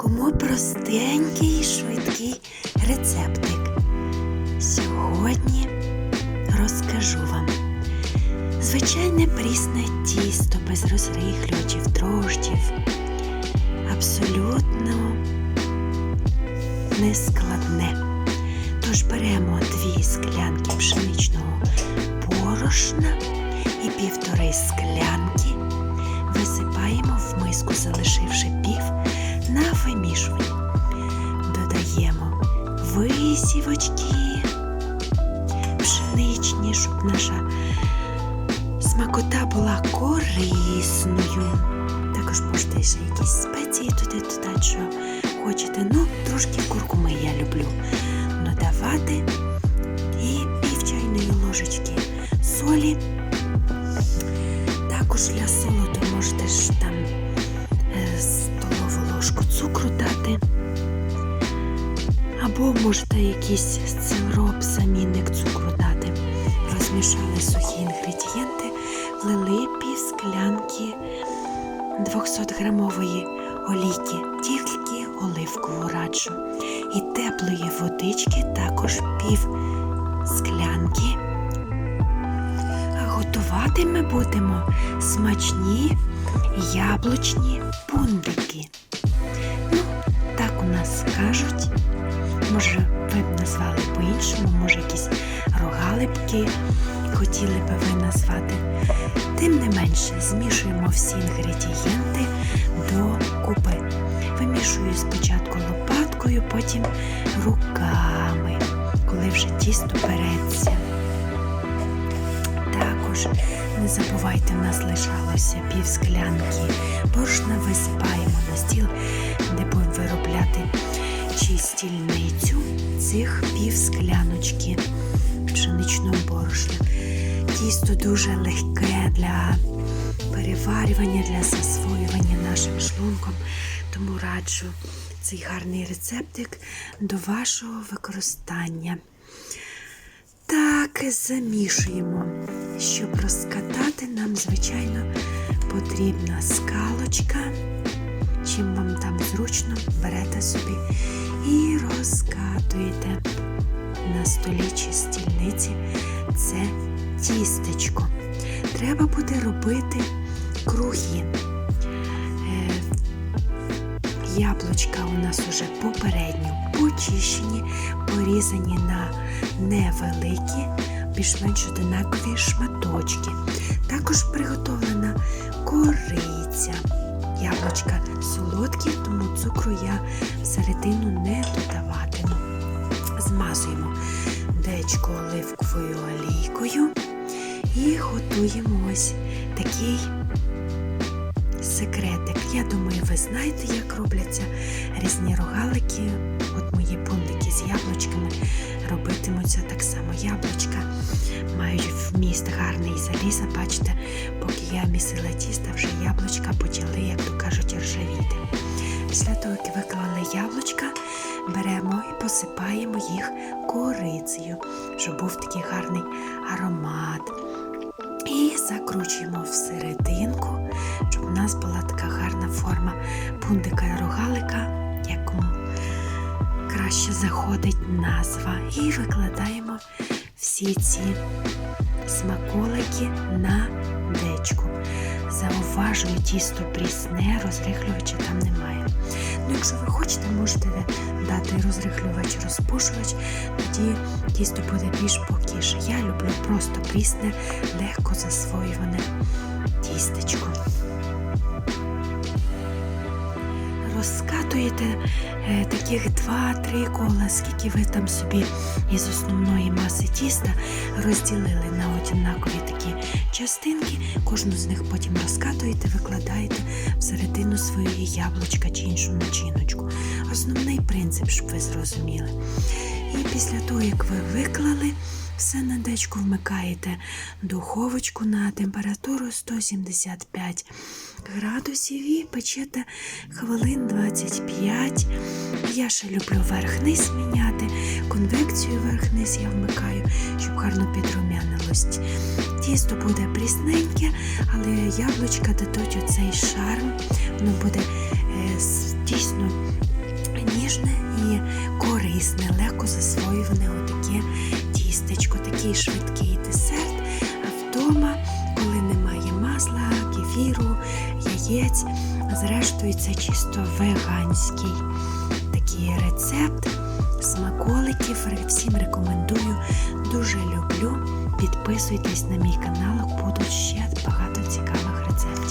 Кому простенький і швидкий рецептик. Сьогодні розкажу вам звичайне прісне тісто без розрихлювачів, дрожджів. Абсолютно нескладне. Тож беремо дві склянки пшеничного борошна і півтори склянки висипаємо в миску, залишивши пів на. Додаємо висівочки пшеничні, щоб наша смакота була корисною. Також можете ще якісь спеції туди додати, що хочете. Ну, трошки куркуми я люблю. І Або можете якийсь сироп, замінник цукру дати. Розмішали сухі інгредієнти, влили пів склянки 200-грамової олійки, тільки оливкову раджу. І теплої водички також пів склянки. Готувати ми будемо смачні яблучні пундики. Ну, так у нас кажуть. Може, ви б назвали по-іншому, може, якісь рогалипки хотіли би ви назвати. Тим не менше, змішуємо всі інгредієнти до купи. Вимішую спочатку лопаткою, потім руками, коли вже тісто береться. Також не забувайте, в нас лишалося пів склянки борошна висипаємо на стіл, де будемо виробляти чи стільницю цих пів скляночки пшеничного борошна. Тісто дуже легке для переварювання, для засвоювання нашим шлунком, тому раджу цей гарний рецептик до вашого використання. Так, замішуємо. Щоб розкатати, нам, звичайно, потрібна скалочка. Чим вам там зручно, берете собі і розкатуєте на столі чи стільниці це тістечко. Треба буде робити круги. Е, Яблучка у нас уже попередньо почищені, порізані на невеликі, більш-менш одинакові шматочки. Також приготовлена кориця. Яблучка солодкі, тому цукру я всередину не додаватиму. Змазуємо дечко оливковою олійкою і готуємо ось такий секретик. Я думаю, ви знаєте, як робляться різні рогалики. От мої пундики з яблучками робитимуться так само. Яблучка мають вміст гарний заліза. Бачите, поки я місила тісто, вже яблучка почали, як то кажуть, ржавіти. Після того, як виклали яблучка, беремо і посипаємо їх корицею, щоб був такий гарний аромат. І закручуємо всерединку, щоб у нас була така гарна форма пундика і рогалика, якому краще заходить назва. І викладаємо всі ці смаколики на дечку. Зауважую, тісто прісне, розрихлювача там немає. Ну, якщо ви хочете, можете дати розрихлювач, розпушувач, тоді тісто буде більш покіше. Я люблю просто прісне, легко засвоюване тістечко. Розкатуєте е, таких 2-3 кола, скільки ви там собі із основної маси тіста розділили на однакові такі частинки. Кожну з них потім розкатуєте, викладаєте всередину своєї яблучка чи іншу начиночку. Основний принцип, щоб ви зрозуміли. І після того, як ви виклали все на дечку, вмикаєте духовочку на температуру 175 градусів і печете хвилин 25. Я ще люблю верх-низ міняти, конвекцію верх-низ я вмикаю, щоб гарно підрумянилось. Тісто буде прісненьке, але яблучка дадуть оцей шарм, воно буде е, дійсно корисне, легко засвоюване отаке тістечко, такий швидкий десерт. А вдома, коли немає масла, кефіру, яєць, зрештою це чисто веганський такий рецепт смаколиків. Всім рекомендую, дуже люблю. Підписуйтесь на мій канал, будуть ще багато цікавих рецептів.